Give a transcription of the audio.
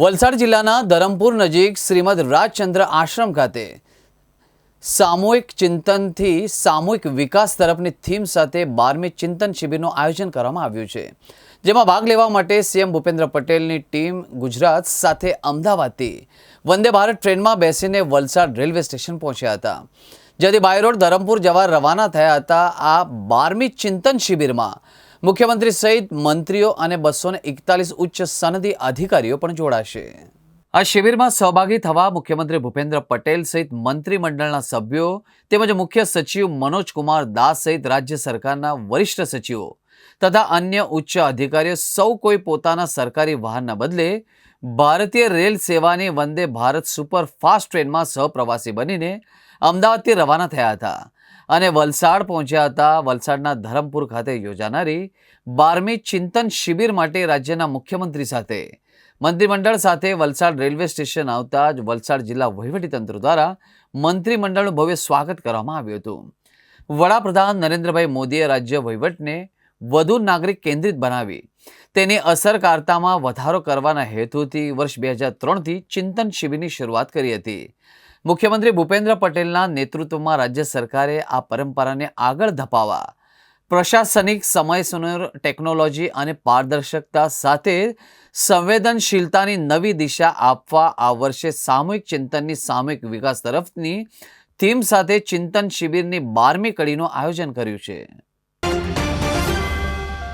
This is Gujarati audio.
વલસાડ જિલ્લાના ધરમપુર નજીક શ્રીમદ રાજચંદ્ર આશ્રમ ખાતે સામૂહિક ચિંતનથી સામૂહિક વિકાસ તરફની થીમ સાથે બારમી ચિંતન શિબિરનું આયોજન કરવામાં આવ્યું છે, જેમાં ભાગ લેવા માટે સીએમ ભૂપેન્દ્ર પટેલની ટીમ ગુજરાત સાથે અમદાવાદથી વંદે ભારત ટ્રેનમાં બેસીને વલસાડ રેલવે સ્ટેશન પહોંચ્યા હતા. જેથી બાય રોડ ધરમપુર જવા રવાના થયા હતા, આ બારમી ચિંતન શિબિરમાં મુખ્યમંત્રી સહિત મંત્રીઓ અને બસો એકતાલીસ ઉચ્ચ સનદી અધિકારીઓ પણ જોડાશે. આ શિબિરમાં સહભાગી થવા મુખ્યમંત્રી ભૂપેન્દ્ર પટેલ સહિત મંત્રીમંડળના સભ્યો તેમજ મુખ્ય સચિવ મનોજ કુમાર દાસ સહિત રાજ્ય સરકારના વરિષ્ઠ સચિવો તથા અન્ય ઉચ્ચ અધિકારીઓ સૌ કોઈ પોતાના સરકારી વાહનના બદલે ભારતીય રેલ સેવાની વંદે ભારત સુપર ફાસ્ટ ટ્રેનમાં સહપ્રવાસી બનીને અમદાવાદથી રવાના થયા હતા. અને વલસાડ પહોંચ્યા હતા. વલસાડના ધરમપુર ખાતે યોજાનારી બારમી ચિંતન શિબિર માટે રાજ્યના મુખ્યમંત્રી સાથે મંત્રીમંડળ સાથે વલસાડ રેલવે સ્ટેશન આવતા જ વલસાડ જિલ્લા વહીવટીતંત્ર દ્વારા મંત્રીમંડળનું ભવ્ય સ્વાગત કરવામાં આવ્યું હતું. વડાપ્રધાન નરેન્દ્રભાઈ મોદીએ રાજ્ય વહીવટને વધુ નાગરિક કેન્દ્રિત બનાવી તેની અસરકારતામાં વધારો કરવાના હેતુથી વર્ષ બે હજાર ત્રણથી ચિંતન શિબિરની શરૂઆત કરી હતી. મુખ્યમંત્રી ભૂપેન્દ્ર પટેલના નેતૃત્વમાં રાજ્ય સરકારે આ પરંપરાને આગળ ધપાવવા, પ્રશાસનિક સમયસર ટેકનોલોજી અને પારદર્શકતા સાથે સંવેદનશીલતાની નવી દિશા આપવા આ વર્ષે સામૂહિક ચિંતનની સામૂહિક વિકાસ તરફની થીમ સાથે ચિંતન શિબિરની બારમી કડીનું આયોજન કર્યું છે.